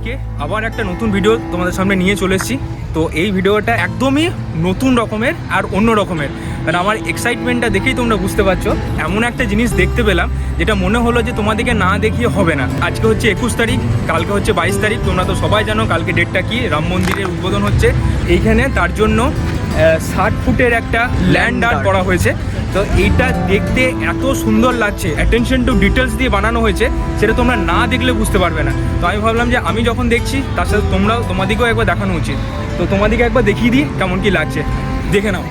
আজকে আবার একটা নতুন ভিডিও তোমাদের সামনে নিয়ে চলে এসেছি। তো এই ভিডিওটা একদমই নতুন রকমের আর অন্য রকমের। মানে আমার এক্সাইটমেন্টটা দেখেই তোমরা বুঝতে পারছ। এমন একটা জিনিস দেখতে পেলাম যেটা মনে হলো যে তোমাদেরকে না দেখিয়ে হবে না। আজকে হচ্ছে একুশ তারিখ কালকে হচ্ছে বাইশ তারিখ তোমরা তো সবাই জানো কালকে ডেটটা কি রাম মন্দিরের উদ্বোধন হচ্ছে। এইখানে তার জন্য ষাট ফুটের একটা ল্যান্ড আর্ট করা হয়েছে। তো এইটা দেখতে এত সুন্দর লাগছে। অ্যাটেনশন টু ডিটেলস দিয়ে বানানো হয়েছে, সেটা তোমরা না দেখলে বুঝতে পারবে না। তো আমি ভাবলাম যে আমি যখন দেখছি, তার সাথে তোমরাও তোমাদেরকেও একবার দেখানো উচিত। তো তোমাদেরকে একবার দেখিয়ে দিই কেমন কি লাগছে। দেখে নাও।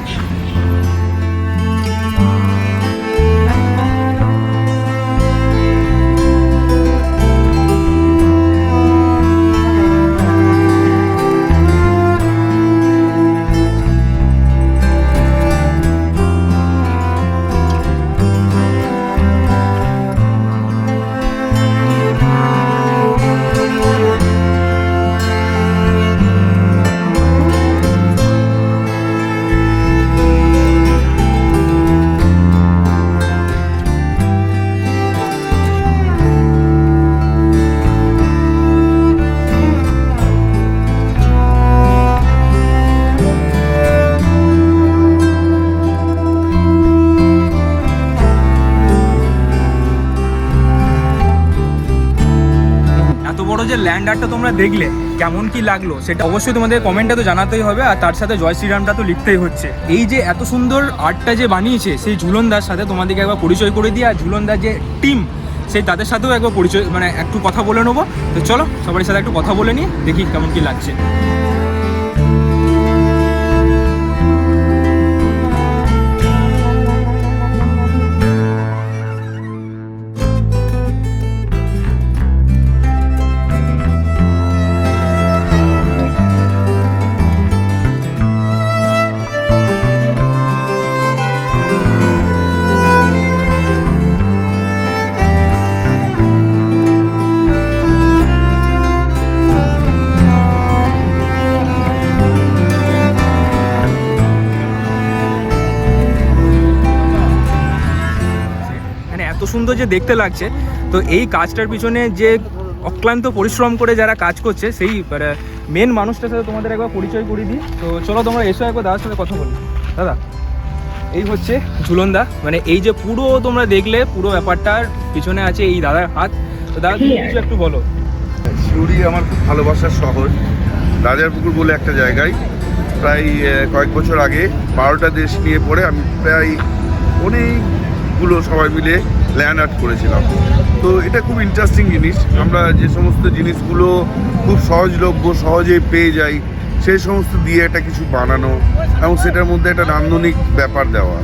যে ল্যান্ড আর্টটা তোমরা দেখলে, কেমন কি লাগল, সেটা অবশ্যই তোমাদের কমেন্টটা তো জানাতেই হবে, আর তার সাথে জয় শ্রীরামটা তো লিখতেই হচ্ছে। এই যে এত সুন্দর আর্টটা যে বানিয়েছে, সেই ঝুলনদার সাথে তোমাদেরকে একবার পরিচয় করে দিই, আর ঝুলনদার যে টিম সেই তাদের সাথেও একবার পরিচয় মানে একটু কথা বলে নেব। তো চলো সবার সাথে একটু কথা বলে নিয়ে দেখি কেমন কি লাগছে। সুন্দর যে দেখতে লাগছে, তো এই কাজটার পিছনে যে অক্লান্ত পরিশ্রম করে যারা কাজ করছে, সেই, মেন মানুষটার সাথে তোমাদের একবার পরিচয় করে দিই। তো চলো তোমরা এসো একবার দাদার সাথে কথা বলি। দাদা, এই হচ্ছে ঝুলনদা। মানে এই যে পুরো তোমরা দেখলে, পুরো ব্যাপারটার পিছনে আছে এই দাদার হাত। তো দাদা, তুমি কিছু একটু বলো। সিউড়ি আমার খুব ভালোবাসার শহর। রাজারপুকুর বলে একটা জায়গায়। প্রায় কয়েক বছর আগে বারোটা দেশ নিয়ে পড়ে আমি প্রায় অনেকগুলো সবাই মিলে ল্যান্ড আর্ট করেছিলাম। তো এটা খুব ইন্টারেস্টিং জিনিস। আমরা যে সমস্ত জিনিসগুলো খুব সহজলভ্য, সহজে পেয়ে যাই, সেই সমস্ত দিয়ে একটা কিছু বানানো এবং সেটার মধ্যে একটা নান্দনিক ব্যাপার দেওয়া।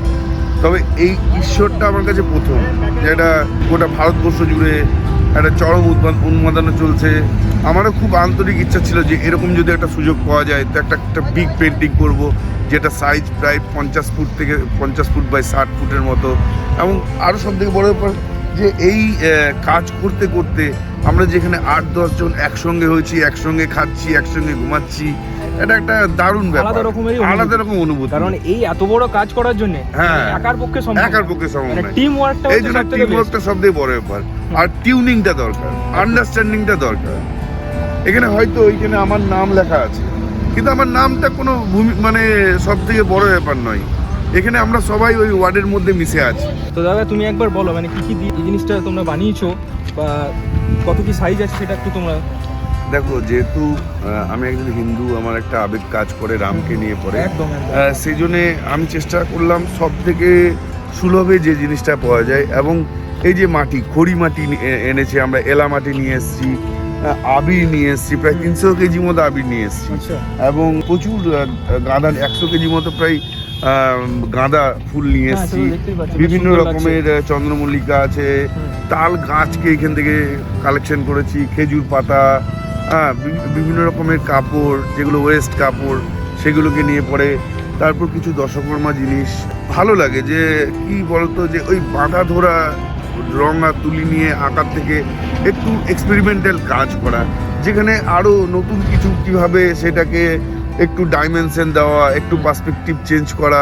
তবে এই ঈশ্বরটা আমার কাছে প্রথম, যে যেটা গোটা ভারতবর্ষ জুড়ে একটা চরম উদ্মান উন্মাদনা চলছে। আমারও খুব আন্তরিক ইচ্ছা ছিল যে এরকম যদি একটা সুযোগ পাওয়া যায়, তো একটা একটা বিগ পেন্টিং করব। যেটা সাইজ প্রায় পঞ্চাশ ফুট থেকে পঞ্চাশ ফুট বাই ষাট ফুটের মতো। এবং আরও সব থেকে বড় ব্যাপার যে এই কাজ করতে করতে আমরা যেখানে আট দশজন একসঙ্গে হয়েছি একসঙ্গে খাচ্ছি একসঙ্গে ঘুমাচ্ছি এটা একটা দারুণ ব্যাপার। আলাদা রকম অনুভূতি। কারণ এই এত বড় কাজ করার জন্য হ্যাঁ। একার পক্ষে সম্ভব একার পক্ষে সম্ভব। টিম ওয়ার্কটা এই জন্য টিম ওয়ার্কটা সব থেকে বড় ব্যাপার। আর টিউনিংটা দরকার আন্ডারস্ট্যান্ডিংটা দরকার। এখানে হয়তো ওইখানে আমার নাম লেখা আছে। কিন্তু আমার নামটা কোনো ভূমি মানে সব থেকে বড় ব্যাপার নয়। এখানে আমরা সবাই ওই ওয়ার্ডের মধ্যে মিশে আছি। তো দাদা তুমি একবার বলো মানে কি কি এই জিনিসটা তোমরা বানিয়েছো বা কত কি সাইজ আছে সেটা একটু তোমরা দেখো যেহেতু আমি একজন হিন্দু আমার একটা আবেগ কাজ করে রামকে নিয়ে পড়ে। সেই জন্যে আমি চেষ্টা করলাম সব থেকে সুলভে যে জিনিসটা পাওয়া যায় এবং এই যে মাটি খড়ি মাটি এনেছে আমরা এলা মাটি নিয়ে এসেছি আবির নিয়ে এসেছি প্রায় তিনশো কেজি মতো আবির নিয়ে এসেছি। আচ্ছা। এবং প্রচুর গাঁদা একশো কেজি মতো প্রায় গাঁদা ফুল নিয়ে হ্যাঁ, এসেছি। বিভিন্ন রকমের চন্দ্রমল্লিকা আছে তাল গাছকে এখান থেকে কালেকশন করেছি খেজুর পাতা হ্যাঁ বিভিন্ন রকমের কাপড় যেগুলো ওয়েস্ট কাপড় সেগুলোকে নিয়ে পরে তারপর কিছু দশকর্মা জিনিস। ভালো লাগে যে কি বলতো যে ওই বাঁধা ধরা রং আর তুলি নিয়ে আঁকার থেকে একটু এক্সপেরিমেন্টাল কাজ করা, যেখানে আরও নতুন কিছু কীভাবে সেটাকে একটু ডাইমেনশন দেওয়া, একটু পার্সপেকটিভ চেঞ্জ করা,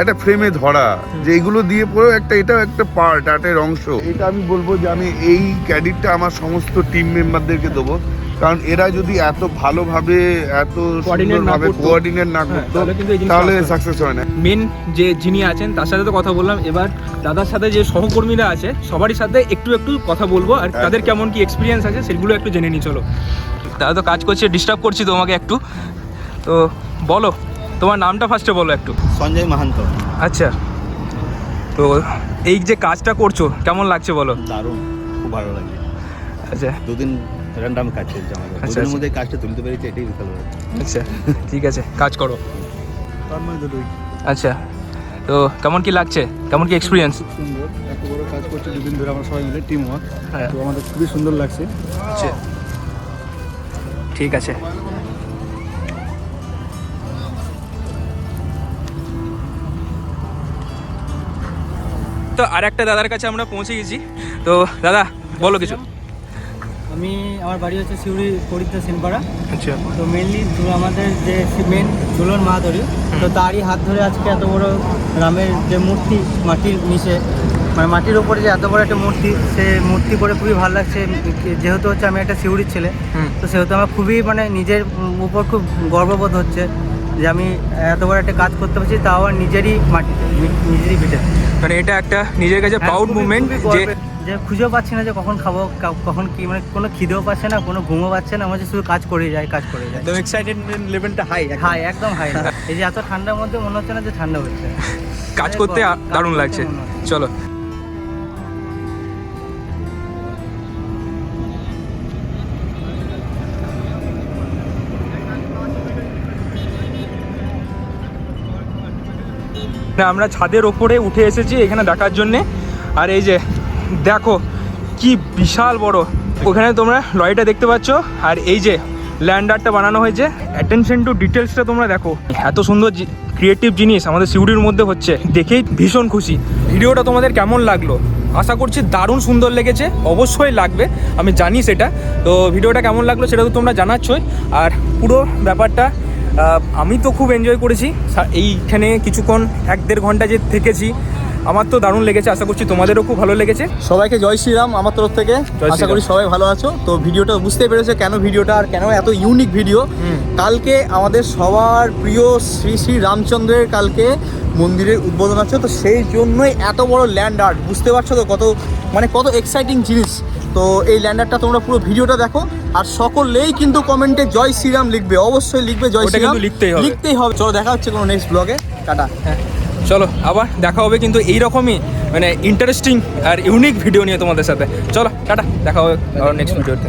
একটা ফ্রেমে ধরা, যে এগুলো দিয়ে পরেও একটা, এটাও একটা পার্ট আর্টের অংশ। এটা আমি বলব যে আমি এই ক্যাডিটটা আমার সমস্ত টিম মেম্বারদেরকে দেবো। কারণ এরা যদি এত ভালোভাবে এত সুন্দরভাবে। কোঅর্ডিনেট না হ্যাঁ, করতো তাহলে। সাকসেস হয় না। মেন যে যিনি আছেন তার সাথে তো কথা বললাম। এবার দাদার সাথে যে সহকর্মীরা আছে সবারই সাথে একটু একটু কথা বলব আর তাদের কেমন কি এক্সপিরিয়েন্স আছে সেগুলো একটু জেনে নিই চলো। দাদা তো কাজ করছে ডিস্টার্ব করছি তোমাকে একটু। তো বলো তোমার নামটা ফার্স্টে বলো একটু। সঞ্জয় মাহান্ত। আচ্ছা। তো এই যে কাজটা করছ কেমন লাগছে বলো? দারুণ খুব ভালো লাগে আচ্ছা। দুদিন র্যান্ডাম কাজ চলছে আমাদের। আচ্ছা, আচ্ছা। মধ্যে কাজটা তুলতে পেরেছি এটাই বিশাল আচ্ছা ঠিক আছে কাজ করো। আচ্ছা তো কেমন কি লাগছে? কেমন কি এক্সপিরিয়েন্স খুব সুন্দর এত বড় কাজ করছে দুদিন ধরে আমরা সবাই মিলে টিম ওয়ার্ক হ্যাঁ। তো আমাদের খুবই সুন্দর লাগছে। আচ্ছা। ঠিক আছে। তো আর একটা দাদার কাছে আমরা পৌঁছে গেছি। তো দাদা বলো কিছু। আমি আমার বাড়ি হচ্ছে সিউড়ি পরিত্য সেনপাড়া। আচ্ছা। তো মেনলি আমাদের যে মেন দুলন মাহাদরি তো তারই হাত ধরে আজকে এত বড় রামের যে মূর্তি মাটির নিচে মানে মাটির ওপরে যে এত বড় একটা মূর্তি সে মূর্তি করে খুবই ভালো লাগছে। যেহেতু হচ্ছে আমি একটা সিউড়ির ছেলে তো সেহেতু আমার খুবই মানে নিজের উপর খুব গর্ববোধ হচ্ছে। যে আমি এত বড় একটা কাজ করতে পারছি তাও আমার নিজেরই মাটিতে নিজেরই ভিটে মানে এটা একটা নিজের কাছে প্রাউড হ্যাঁ, মুভমেন্ট যে যে খুঁজেও পাচ্ছি না যে কখন খাব কা- কখন কি মানে কোনো খিদেও পাচ্ছে না কোনো ঘুমও পাচ্ছে না আমার যে শুধু কাজ করে যায় কাজ করে যায়। একদম এক্সাইটেড লেভেলটা হাই হাই একদম হাই এই যে এত ঠান্ডার মধ্যে মনে হচ্ছে না যে ঠান্ডা হচ্ছে। কাজ করতে দারুণ লাগছে। চলো। আমরা ছাদের ওপরে উঠে এসেছি এখানে দেখার জন্যে। আর এই যে, দেখো, কি বিশাল বড়। ওখানে তোমরা লরিটা দেখতে পাচ্ছ। আর এই যে, ল্যান্ডারটা বানানো হয়েছে। অ্যাটেনশন টু ডিটেলসটা তোমরা দেখো। এত সুন্দর ক্রিয়েটিভ জিনিস আমাদের সিউড়ির মধ্যে হচ্ছে। দেখেই ভীষণ খুশি। ভিডিওটা তোমাদের কেমন লাগল? আশা করছি দারুণ সুন্দর লেগেছে। অবশ্যই লাগবে। আমি জানি সেটা। তো ভিডিওটা কেমন লাগল সেটা তো তোমরা জানাচ্ছই। আর পুরো ব্যাপারটা আমি তো খুব এনজয় করেছি। এইখানে কিছুক্ষণ এক দেড় ঘণ্টা যে থেকেছি আমার তো দারুণ লেগেছে আশা করছি তোমাদেরও খুব ভালো লেগেছে। সবাইকে জয় শ্রীরাম আমার তরফ থেকে। আশা করি সবাই ভালো আছো। তো ভিডিওটা বুঝতে পেরেছ কেন ভিডিওটা আর কেন এত ইউনিক ভিডিও কালকে আমাদের সবার প্রিয় শ্রী শ্রী রামচন্দ্রের কালকে মন্দিরের উদ্বোধন আছে। তো সেই জন্যই এত বড় ল্যান্ড আর্ট বুঝতে পারছ তো কত মানে কত এক্সাইটিং জিনিস। তো এই ল্যান্ডারটা তোমরা পুরো ভিডিওটা দেখো। আর সকলেই কিন্তু কমেন্টে জয় শ্রীরাম লিখবে অবশ্যই লিখবে জয় শ্রীরাম। লিখতেই হবে। লিখতেই হবে। চলো দেখা হচ্ছে কোনো নেক্সট ব্লগে টাটা। হ্যাঁ। চলো আবার দেখা হবে কিন্তু এইরকমই মানে ইন্টারেস্টিং আর ইউনিক ভিডিও নিয়ে তোমাদের সাথে। চলো টাটা দেখা হবে নেক্সট ভিডিওতে